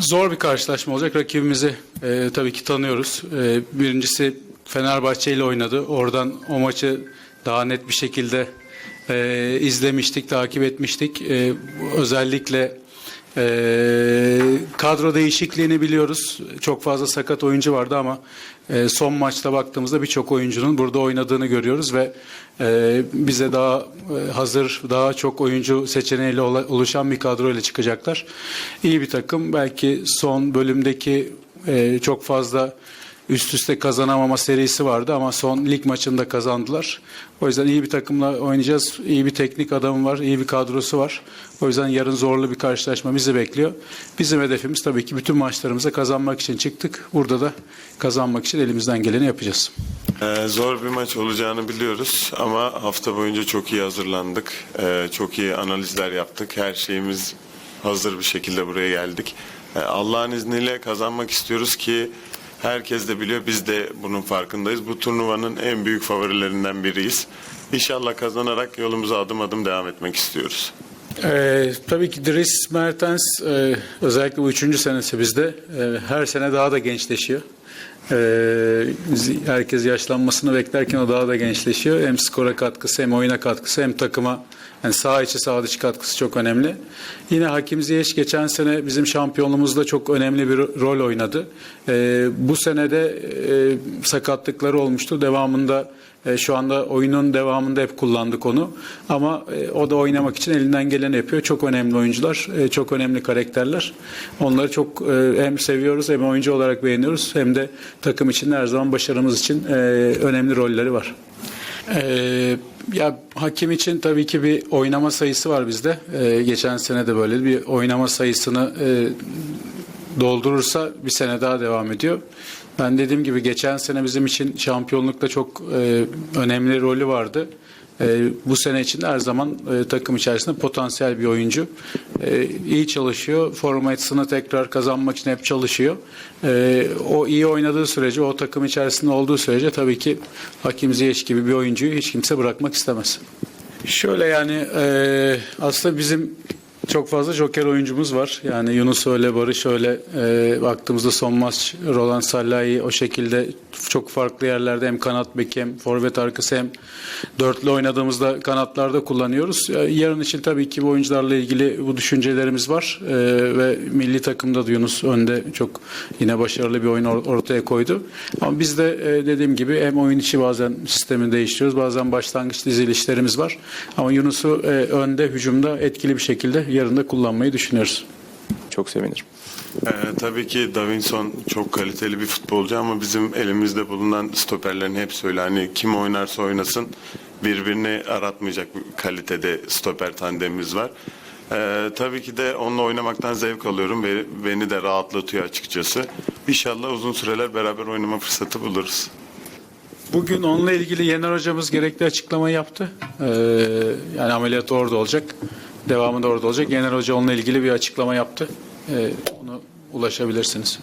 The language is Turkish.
Zor bir karşılaşma olacak. Rakibimizi e, tabii ki tanıyoruz. E, birincisi Fenerbahçe ile oynadı. Oradan o maçı daha net bir şekilde e, izlemiştik, takip etmiştik. E, özellikle e, kadro değişikliğini biliyoruz. Çok fazla sakat oyuncu vardı ama e, son maçta baktığımızda birçok oyuncunun burada oynadığını görüyoruz ve e, bize daha e, hazır, daha çok oyuncu seçeneğiyle oluşan bir kadro ile çıkacaklar. İyi bir takım. Belki son bölümdeki e, çok fazla üst üste kazanamama serisi vardı ama son lig maçında kazandılar. O yüzden iyi bir takımla oynayacağız. İyi bir teknik adamı var, iyi bir kadrosu var. O yüzden yarın zorlu bir karşılaşma bizi bekliyor. Bizim hedefimiz tabii ki bütün maçlarımıza kazanmak için çıktık. Burada da kazanmak için elimizden geleni yapacağız. Ee, zor bir maç olacağını biliyoruz ama hafta boyunca çok iyi hazırlandık. Ee, çok iyi analizler yaptık. Her şeyimiz hazır bir şekilde buraya geldik. Ee, Allah'ın izniyle kazanmak istiyoruz ki herkes de biliyor biz de bunun farkındayız. Bu turnuvanın en büyük favorilerinden biriyiz. İnşallah kazanarak yolumuza adım adım devam etmek istiyoruz. Ee, tabii ki Dries Mertens e, özellikle bu üçüncü senesi bizde e, her sene daha da gençleşiyor. Ee, herkes yaşlanmasını beklerken o daha da gençleşiyor. Hem skora katkısı hem oyuna katkısı hem takıma yani sağ içi sağ dışı katkısı çok önemli. Yine Hakim Ziyech geçen sene bizim şampiyonluğumuzda çok önemli bir ro- rol oynadı. Ee, bu sene de e, sakatlıkları olmuştu. Devamında e, şu anda oyunun devamında hep kullandık onu. Ama e, o da oynamak için elinden geleni yapıyor. Çok önemli oyuncular, çok önemli karakterler. Onları çok hem seviyoruz hem oyuncu olarak beğeniyoruz hem de takım için her zaman başarımız için e, önemli rolleri var. Ee, ya hakim için tabii ki bir oynama sayısı var bizde. Ee, geçen sene de böyle bir oynama sayısını e, doldurursa bir sene daha devam ediyor. Ben dediğim gibi geçen sene bizim için şampiyonlukta çok e, önemli rolü vardı. E, bu sene için de her zaman e, takım içerisinde potansiyel bir oyuncu. E, iyi çalışıyor. Formasını tekrar kazanmak için hep çalışıyor. E, o iyi oynadığı sürece, o takım içerisinde olduğu sürece tabii ki Hakim Ziyech gibi bir oyuncuyu hiç kimse bırakmak istemez. Şöyle yani e, aslında bizim çok fazla joker oyuncumuz var. Yani Yunus öyle, Barış öyle. E, baktığımızda son maç Roland Salahi o şekilde çok farklı yerlerde hem kanat bek hem forvet arkası hem dörtlü oynadığımızda kanatlarda kullanıyoruz. E, yarın için tabii ki bu oyuncularla ilgili bu düşüncelerimiz var. E, ve milli takımda da Yunus önde çok yine başarılı bir oyun or- ortaya koydu. Ama biz de e, dediğim gibi hem oyun içi bazen sistemi değiştiriyoruz. Bazen başlangıç dizilişlerimiz var. Ama Yunus'u e, önde hücumda etkili bir şekilde yarın da kullanmayı düşünüyoruz. Çok sevinirim. Ee, tabii ki Davinson çok kaliteli bir futbolcu ama bizim elimizde bulunan stoperlerin hepsi öyle. Hani kim oynarsa oynasın birbirini aratmayacak bir kalitede stoper tandemimiz var. Ee, tabii ki de onunla oynamaktan zevk alıyorum ve beni de rahatlatıyor açıkçası. İnşallah uzun süreler beraber oynama fırsatı buluruz. Bugün onunla ilgili Yener hocamız gerekli açıklamayı yaptı. Ee, yani ameliyat orada olacak. Devamında orada olacak. Yener hoca onunla ilgili bir açıklama yaptı. Ee, onu ulaşabilirsiniz.